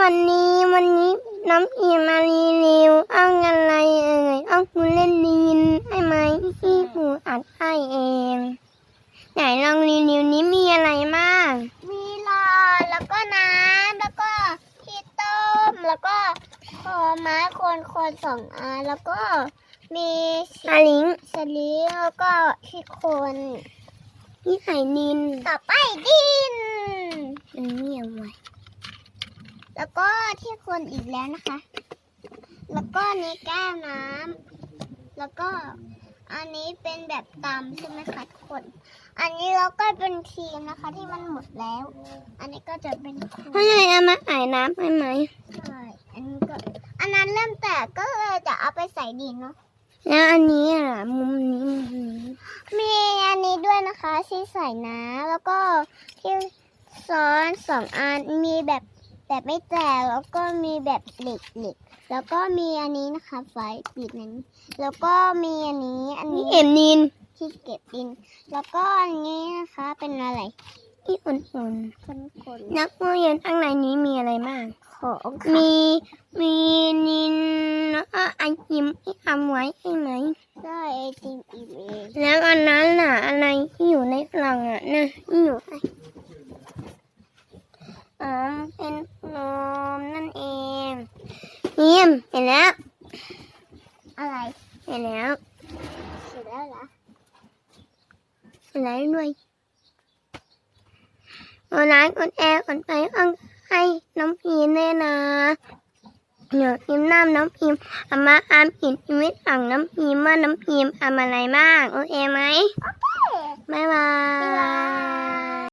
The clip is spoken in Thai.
วันนี้วันนี้น้องอีมารีวิวเอาอะไรเอ่ยเอาคุณเล่นลีนให้ไหมที่ผูอัดให้เอง ไหนลองรีวิวนี้มีอะไรบ้าง มีหลอดแล้วก็น้ำแล้วก็ที่ต้มแล้วก็ขอไม้คนคนสองอันแล้วก็มีสลิงสลีแล้วก็ที่คนนี่ไข่นิน ต่อไปดินมันเงียบไว้ แล้วก็ที่คนอีกแล้วนะคะ แล้วก็นี้แก้วน้ำแล้วก็อันนี้เป็นแบบตำใช่ไหมคะทุกคน อันนี้เราก็เป็นทีมนะคะ ที่มันหมดแล้ว อันนี้ก็จะเป็นคนพ่อเลยเอามาใส่น้ำให้ไหมใช่อันนี้ก็ อันนั้นเริ่มแตกก็เลยจะเอาไปใส่ดินเนาะ แล้วอันนี้อะมุมนี้มุมนี้ มีอันนี้ด้วยนะคะที่ใส่น้ำแล้วก็ที่ซ้อนสองอันมีแบบ แบบไม่แตกแล้วก็มีแบบเหล็กเหล็กแล้วก็มีอันนี้นะคะไฟปิดนั้นแล้วก็มีอันนี้อันนี่นี้เอ็มนินที่เก็บดิน แล้วก็อันนี้นะคะเป็นอะไรนี่อุ่นคนคนๆนักเรียนข้างในนี้มีอะไรบ้างของค่ะมีมีนินแล้วก็ไอจิมที่ทำไว้ใช่ไหมได้ไอติมอีเมลแล้วอันนั้นล่ะอะไรที่อยู่ในกล่องอะนะที่อยู่ไออ๋อเป็นนมนั่นเอง เยี่ยมเห็นแล้ว อะไร เห็นแล้วเสร็จแล้วเหรอเห็นแล้วด้วยกดไลค์กดแอร์กดไปอ้องให้น้องพีมด้วยนะเดี๋ยวพิมพ์น้ำน้องพิมพ์เอามาอ่านผิดชีวิตของน้องพิมพ์ว่าน้องพิมพ์ทำอะไรบ้าง โอเคไหม โอเค บ๊ายบาบ๊ายบายย